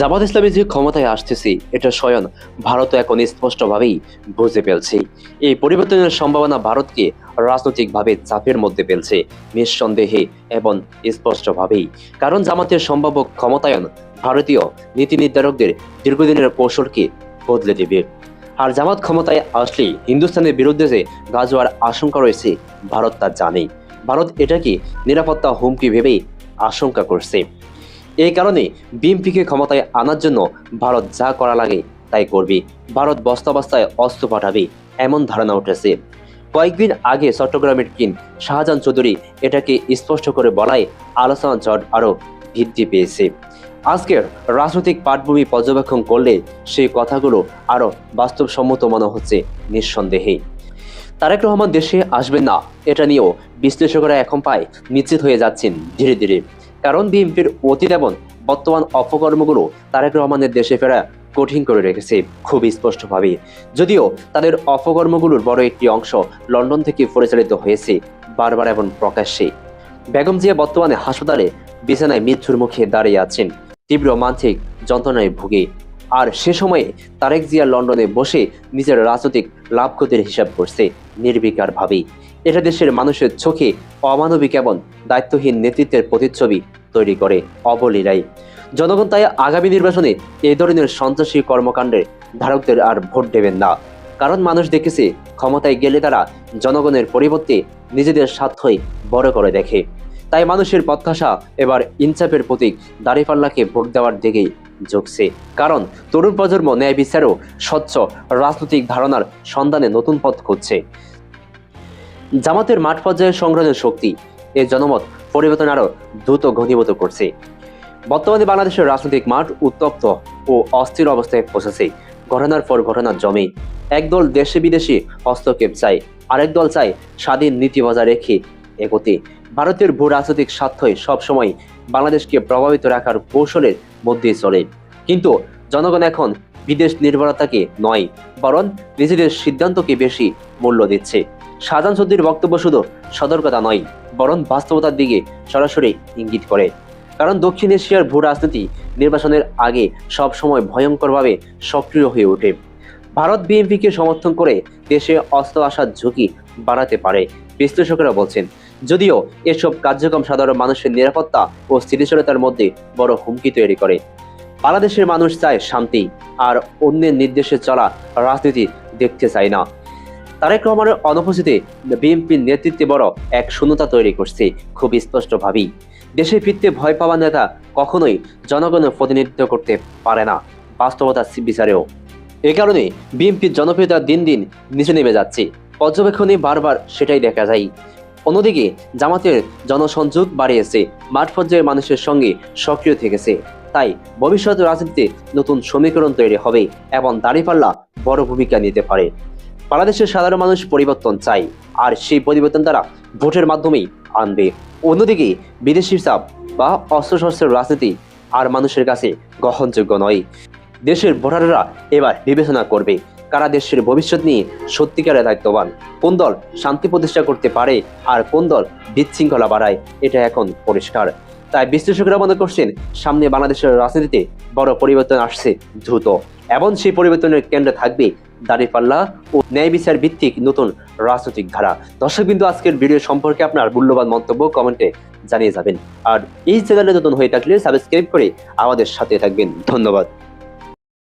জামাত ইসলামী যে ক্ষমতায় আসতেছে, এটা স্বয়ং ভারত এখন স্পষ্টভাবেই বুঝে ফেলছে। এই পরিবর্তনের সম্ভাবনা ভারতকে রাজনৈতিকভাবে চাপের মধ্যে ফেলছে, নিঃসন্দেহে এবং স্পষ্টভাবেই। কারণ জামাতের সম্ভাব্য ক্ষমতায়ন ভারতীয় নীতি নির্ধারকদের দীর্ঘদিনের কৌশলকে বদলে দেবে। আর জামাত ক্ষমতায় আসলে হিন্দুস্তানের বিরুদ্ধে যে গাজোয়ার আশঙ্কা রয়েছে, ভারত তা জানে। ভারত এটাকে নিরাপত্তা হুমকি ভেবেই আশঙ্কা করছে। এই কারণে বিএনপিকে ক্ষমতায় আনার জন্য ভারত যা করা লাগে তাই করবে। ভারত বস্তাবস্তায় অস্ত্র পাঠাবে, এমন ধারণা উঠেছে। কয়েকদিন আগে চট্টগ্রামের কিন শাহজাহান চৌধুরী এটাকে স্পষ্ট করে বলায় আলোচনা জট আরও ভিত্তি পেয়েছে। আজকের রাজনৈতিক পাঠভূমি পর্যবেক্ষণ করলে সেই কথাগুলো আরও বাস্তবসম্মত মনে হচ্ছে নিঃসন্দেহে। তারেক রহমান দেশে আসবেন না, এটা নিয়েও বিশ্লেষকরা এখন পায় নিশ্চিত হয়ে যাচ্ছেন ধীরে ধীরে। কারণ বিএনপির অতীত এবং বর্তমান অপকর্মগুলো তারেক রহমানের দেশে ফেরা কঠিন করে রেখেছে খুব স্পষ্টভাবে যদিও তাদের অপকর্মগুলোর বড় একটি অংশ লন্ডন থেকে পরিচালিত হয়েছে বারবার এবং প্রকাশ্যে। বেগম জিয়া বর্তমানে হাসপাতালে বিছানায় মৃত্যুর মুখে দাঁড়িয়ে আছেন। তীব্র মানসিক যন্ত্রণায় ভুগে আর সে সময়ে তারেক জিয়া লন্ডনে বসে নিজের রাজনৈতিক লাভ ক্ষতির হিসাব করছে নির্বিকার ভাবেই এটা দেশের মানুষের চোখে অমানবিক এবং দায়িত্বহীন নেতৃত্বের প্রতিচ্ছবি তৈরি করে অবলীলায়। জনগণ তাই আগামী নির্বাচনে এই ধরনের সন্ত্রাসী কর্মকাণ্ডের ধারকদের আর ভোট দেবেন না। কারণ মানুষ দেখেছে ক্ষমতায় গেলে তারা জনগণের পরিবর্তে নিজেদের স্বার্থই বড় করে দেখে। তাই মানুষের প্রত্যাশা এবার ইনসাফের প্রতীক দাঁড়িপাল্লাকে ভোট দেওয়ার দিকেই ঝুঁকছে কারণ, তরুণ প্রজন্ম ন্যায় বিচারও স্বচ্ছ রাজনৈতিক ধারণার সন্ধানে নতুন পথ খুঁজছে। জামাতের মাঠ পর্যায়ের সংগ্রামের শক্তি এর জনমত পরিবর্তন আরও দ্রুত ঘনীভূত করছে। বর্তমানে বাংলাদেশের রাজনৈতিক মাঠ উত্তপ্ত ও অস্থির অবস্থায় পৌঁছেছে। ঘটনার পর ঘটনা জমে। একদল দেশে বিদেশি হস্তক্ষেপ চায়, আরেক দল চায় স্বাধীন নীতি বজায় রেখে এগোতে। ভারতের ভূ রাজনৈতিক স্বার্থই সবসময় বাংলাদেশকে প্রভাবিত রাখার কৌশলের মধ্যেই চলে। কিন্তু জনগণ এখন বিদেশ নির্ভরতাকে নয়, বরং নিজেদের সিদ্ধান্তকে বেশি মূল্য দিচ্ছে। শাহজাহান চৌধুরীর বক্তব্য শুধু সতর্কতা নয়, বরং বাস্তবতার দিকে সরাসরি ইঙ্গিত করে। কারণ দক্ষিণ এশিয়ার ভূ রাজনীতি নির্বাচনের আগে সব সময় ভয়ঙ্করভাবে সক্রিয় হয়ে ওঠে। ভারত বিএনপিকে সমর্থন করে দেশে অস্ত্র আসার ঝুঁকি বাড়াতে পারে, বিশ্লেষকেরা বলছেন। যদিও এসব কার্যক্রম সাধারণ মানুষের নিরাপত্তা ও স্থিতিশীলতার মধ্যে বড় হুমকি তৈরি করে। বাংলাদেশের মানুষ চায় শান্তি, আর অন্যের নির্দেশে চলা রাজনীতি দেখতে চায় না। তারেক রহমানের অনুপস্থিতি বিএনপির নেতৃত্বে বড় এক শূন্যতা তৈরি করছে খুব স্পষ্টভাবেই। দেশে ফিরতে ভয় পাওয়া নেতা কখনোই জনগণের প্রতিনিধিত্ব করতে পারে না বাস্তবতা বিচারেও। এ কারণে বিএনপির জনপ্রিয়তা দিন দিন নিচে নেমে যাচ্ছে। পর্যবেক্ষণে বারবার সেটাই দেখা যায়। অন্যদিকে জামাতের জনসংযোগ বাড়িয়েছে, মাঠ পর্যায়ের মানুষের সঙ্গে সক্রিয় থেকেছে। তাই ভবিষ্যৎ রাজনীতিতে নতুন সমীকরণ তৈরি হবে এবং দাঁড়িপাল্লা বড় ভূমিকা নিতে পারে। বাংলাদেশের সাধারণ মানুষ পরিবর্তন চাই আর সেই পরিবর্তন তারা ভোটের মাধ্যমেই আনবে। অন্যদিকে বিদেশি চাপ বা অস্ত্রশস্ত্রের রাজনীতি আর মানুষের কাছে গ্রহণযোগ্য নয়। দেশের ভোটাররা এবার বিবেচনা করবে কারা দেশের ভবিষ্যৎ নিয়ে সত্যিকারের দায়িত্ববান, কোন দল শান্তি প্রতিষ্ঠা করতে পারে আর কোন দল বিশৃঙ্খলা বাড়ায়, এটা এখন পরিষ্কার। তাই বিশ্লেষকরা মনে করছেন, সামনে বাংলাদেশের রাজনীতিতে বড় পরিবর্তন আসছে দ্রুত। এবং সেই পরিবর্তনের কেন্দ্রে থাকবে দাঁড়িপাল্লা ও ন্যায় বিচার ভিত্তিক নতুন রাজনৈতিক ধারা। দর্শক বিন্দু, আজকের ভিডিও সম্পর্কে আপনার মূল্যবান মন্তব্য কমেন্টে জানিয়ে যাবেন। আর এই চ্যানেলে নতুন হয়ে থাকলে সাবস্ক্রাইব করে আমাদের সাথে থাকবেন। ধন্যবাদ।